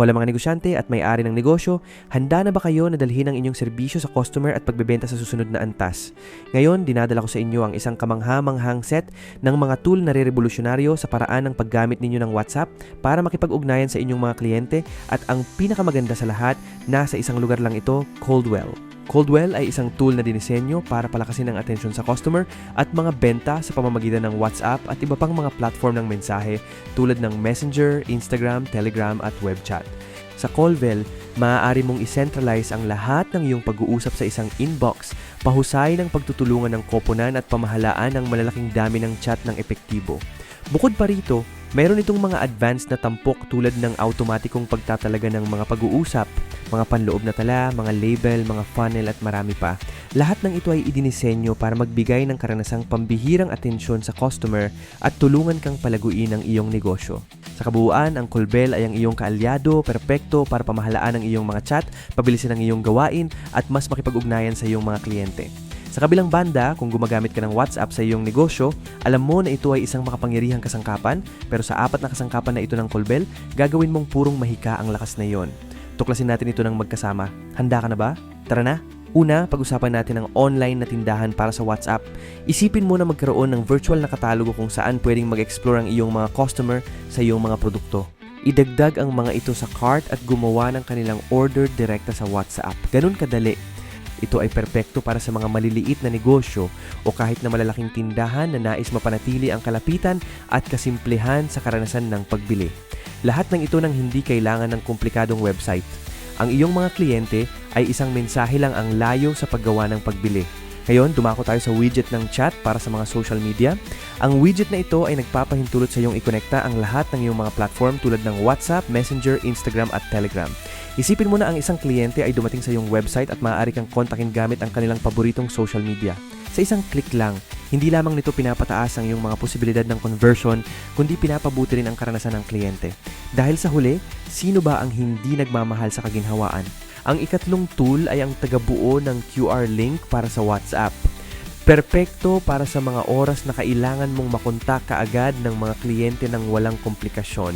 Hola mga negosyante at may-ari ng negosyo, handa na ba kayo na dalhin ang inyong serbisyo sa customer at pagbebenta sa susunod na antas? Ngayon, dinadala ko sa inyo ang isang kamangha-manghang set ng mga tool na re-revolusyonaryo sa paraan ng paggamit ninyo ng WhatsApp para makipag-ugnayan sa inyong mga kliyente at ang pinakamaganda sa lahat, nasa isang lugar lang ito, Coldwell. Coldwell ay isang tool na dinisenyo para palakasin ang atensyon sa customer at mga benta sa pamamagitan ng WhatsApp at iba pang mga platform ng mensahe tulad ng Messenger, Instagram, Telegram at web chat. Sa Coldwell, maaari mong i-centralize ang lahat ng iyong pag-uusap sa isang inbox, pahusay ng pagtutulungan ng koponan at pamahalaan ng malalaking dami ng chat ng epektibo. Bukod pa rito, mayroon itong mga advanced na tampok tulad ng automatikong pagtatalaga ng mga pag-uusap, mga panloob na tala, mga label, mga funnel at marami pa. Lahat ng ito ay idinisenyo para magbigay ng karanasang pambihirang atensyon sa customer at tulungan kang palaguin ang iyong negosyo. Sa kabuuan, ang Colbel ay ang iyong kaalyado, perpekto para pamahalaan ang iyong mga chat, pabilisin ang iyong gawain at mas makipag-ugnayan sa iyong mga kliyente. Sa kabilang banda, kung gumagamit ka ng WhatsApp sa iyong negosyo, alam mo na ito ay isang makapangyarihang kasangkapan, pero sa apat na kasangkapan na ito ng Colbel, gagawin mong purong mahika ang lakas na iyon. Tuklasin natin ito ng magkasama. Handa ka na ba? Tara na! Una, pag-usapan natin ang online na tindahan para sa WhatsApp. Isipin mo na magkaroon ng virtual na katalogo kung saan pwedeng mag-explore ang iyong mga customer sa iyong mga produkto. Idagdag ang mga ito sa cart at gumawa ng kanilang order direkta sa WhatsApp. Ganun kadali. Ito ay perpekto para sa mga maliliit na negosyo o kahit na malalaking tindahan na nais mapanatili ang kalapitan at kasimplehan sa karanasan ng pagbili. Lahat ng ito nang hindi kailangan ng komplikadong website. Ang iyong mga kliyente ay isang mensahe lang ang layo sa paggawa ng pagbili. Ngayon, dumako tayo sa widget ng chat para sa mga social media. Ang widget na ito ay nagpapahintulot sa iyong ikonekta ang lahat ng iyong mga platform tulad ng WhatsApp, Messenger, Instagram at Telegram. Isipin mo na ang isang kliyente ay dumating sa iyong website at maaari kang kontakin gamit ang kanilang paboritong social media. Sa isang click lang, hindi lamang nito pinapataas ang iyong mga posibilidad ng conversion, kundi pinapabuti rin ang karanasan ng kliyente. Dahil sa huli, sino ba ang hindi nagmamahal sa kaginhawaan? Ang ikatlong tool ay ang tagabuo ng QR link para sa WhatsApp. Perpekto para sa mga oras na kailangan mong makontak kaagad ng mga kliyente ng walang komplikasyon.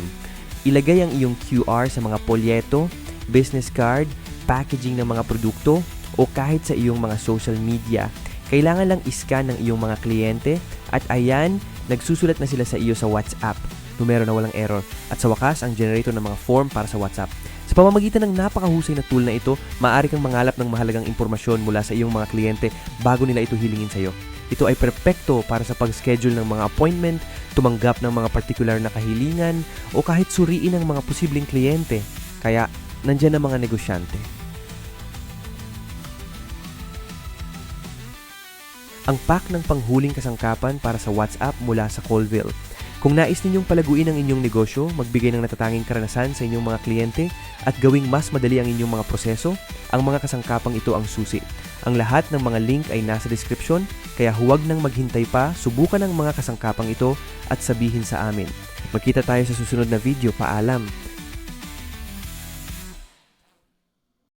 Ilagay ang iyong QR sa mga polyeto, business card, packaging ng mga produkto, o kahit sa iyong mga social media. Kailangan lang iscan ng iyong mga kliyente at ayan, nagsusulat na sila sa iyo sa WhatsApp. Numero na walang error. At sa wakas, ang generator ng mga form para sa WhatsApp. Sa pamamagitan ng napakahusay na tool na ito, maaari kang mangalap ng mahalagang impormasyon mula sa iyong mga kliyente bago nila ito hilingin sa iyo. Ito ay perpekto para sa pag-schedule ng mga appointment, tumanggap ng mga particular na kahilingan, o kahit suriin ang mga posibleng kliyente. Kaya, nandyan ang mga negosyante. Ang pack ng panghuling kasangkapan para sa WhatsApp mula sa Colville. Kung nais ninyong palaguin ang inyong negosyo, magbigay ng natatanging karanasan sa inyong mga kliyente at gawing mas madali ang inyong mga proseso, ang mga kasangkapang ito ang susi. Ang lahat ng mga link ay nasa description, kaya huwag nang maghintay pa, subukan ang mga kasangkapang ito at sabihin sa amin. Magkita tayo sa susunod na video. Paalam!